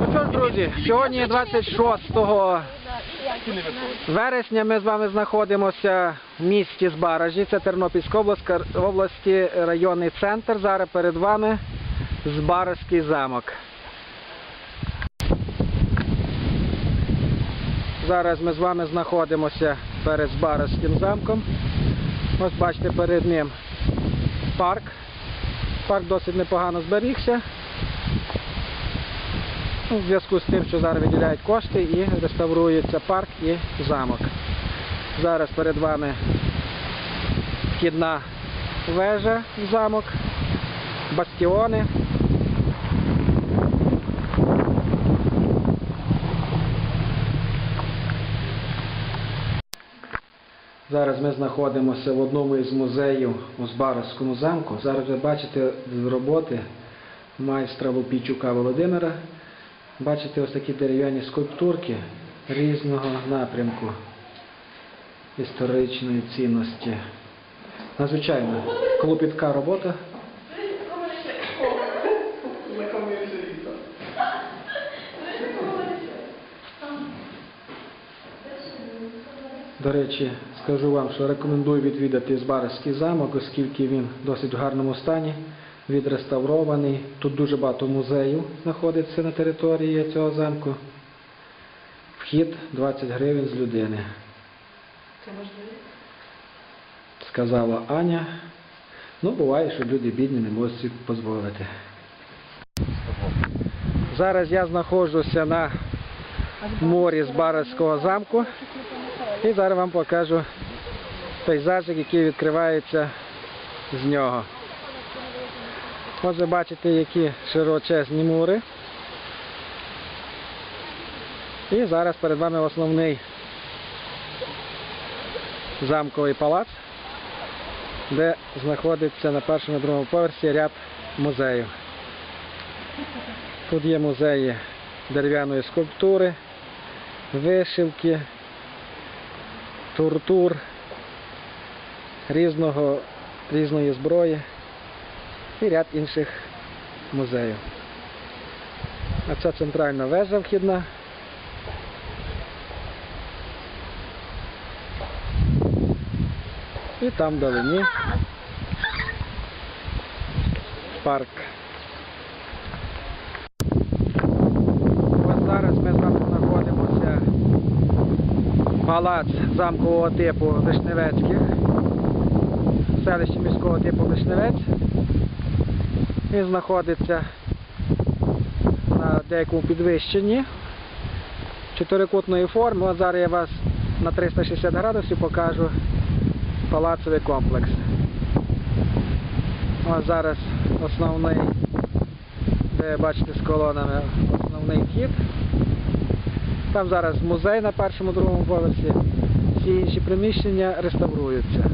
Ну що ж, друзі, сьогодні 26 вересня ми з вами знаходимося в місті Збаражі, це Тернопільська область, області, районний центр. Зараз перед вами Збаражський замок. Зараз ми з вами знаходимося перед Збаражським замком. Ось бачите перед ним парк. Парк досить непогано зберігся. В зв'язку з тим, що зараз виділяють кошти і реставрується парк і замок. Зараз перед вами вхідна вежа в замок, бастіони. Зараз ми знаходимося в одному із музеїв у Збаразькому замку. Зараз ви бачите роботи майстра Лупійчука Володимира. Бачите ось такі дерев'яні скульптурки різного напрямку історичної цінності. Надзвичайно клопітка робота. До речі, скажу вам, що рекомендую відвідати Збаразький замок, оскільки він досить в гарному стані, відреставрований. Тут дуже багато музеїв знаходиться на території цього замку. Вхід 20 гривень з людини. Це можливо? Сказала Аня. Ну, буває, що люди бідні не можуть собі дозволити. Зараз я знаходжуся на морі з Збаразького замку. І зараз вам покажу пейзажик, який відкривається з нього. Ви бачите, які широчезні мури. І зараз перед вами основний замковий палац, де знаходиться на першому і другому поверсі ряд музеїв. Тут є музеї дерев'яної скульптури, вишивки, тортур, різного, різної зброї і ряд інших музеїв. А це центральна вежа вхідна. І там вдалині парк. Зараз ми з вами знаходимося палац замкового типу Вишневецьких, селище міського типу Вишневець. Він знаходиться на деякому підвищенні чотирикутної форми. От зараз я вас на 360 градусів покажу палацовий комплекс. Ось зараз основний, де бачите з колонами, основний вхід. Там зараз музей на першому другому поверсі. Всі інші приміщення реставруються.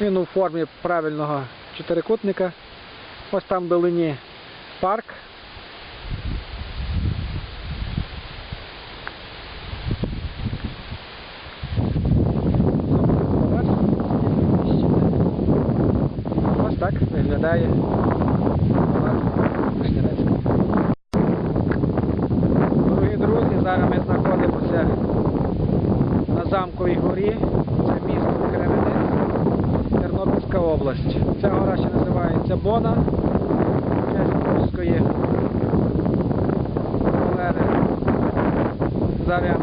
Він у формі правильного чотирикутника. Ось там в долині парк. Ось так виглядає Дорогі друзі, зараз ми знаходимося на замковій горі. Це місто Кременець, Тернопільська область. Ця гора ще називається Бона. честь польської Олени. Зараз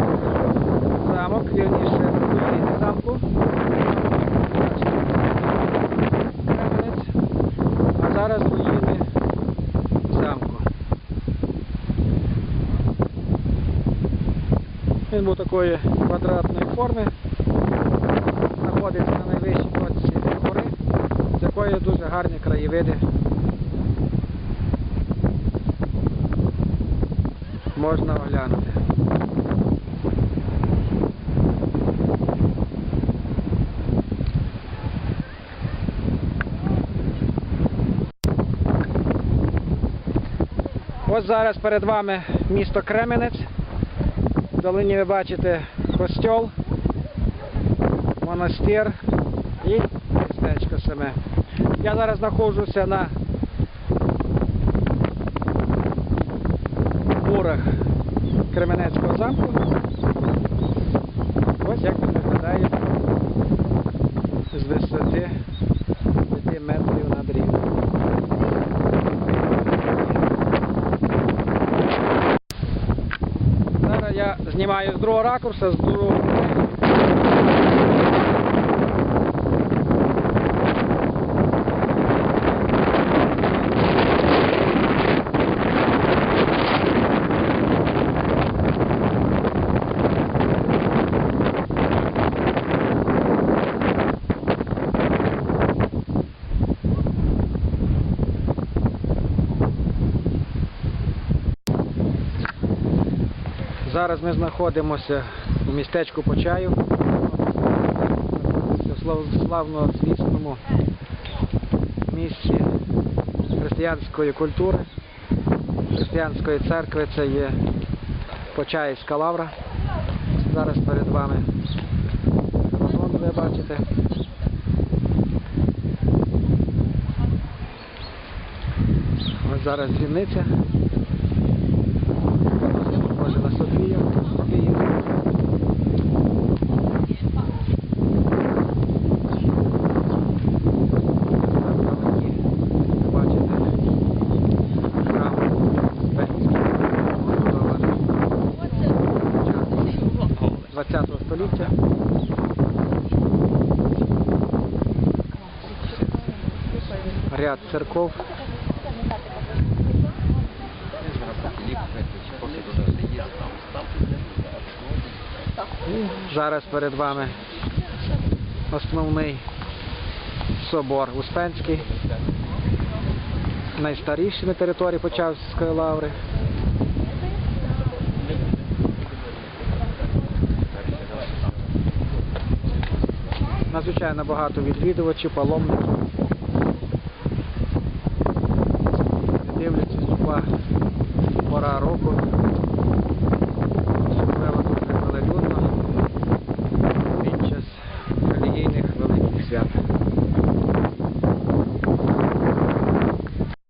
замок, вірніше руїни замку. А зараз руїни замку. Він був такої квадратної форми. Знаходиться на найвищій точці гори, з якої дуже гарні краєвиди. Можна оглянути. Ось зараз перед вами місто Кременець. В долині ви бачите костьол, монастир і містечко першими. Я зараз знаходжуся на мурах Кременецького замку. Ось як він виглядає з висоти 5 метрів над рівнем. Зараз я знімаю з другого ракурсу, з другого. Зараз ми знаходимося у містечку Почаю, в славно звісному місці християнської культури, християнської церкви. Це є Почаївська лавра. Зараз перед вами Роман, ви бачите. Ось зараз дзвіниця. Може на 20. Ряд церков. Зараз перед вами основний собор Успенський, найстаріший на території Почаївської лаври. надзвичайно багато відвідувачів, паломників. Дивляться супа пора року.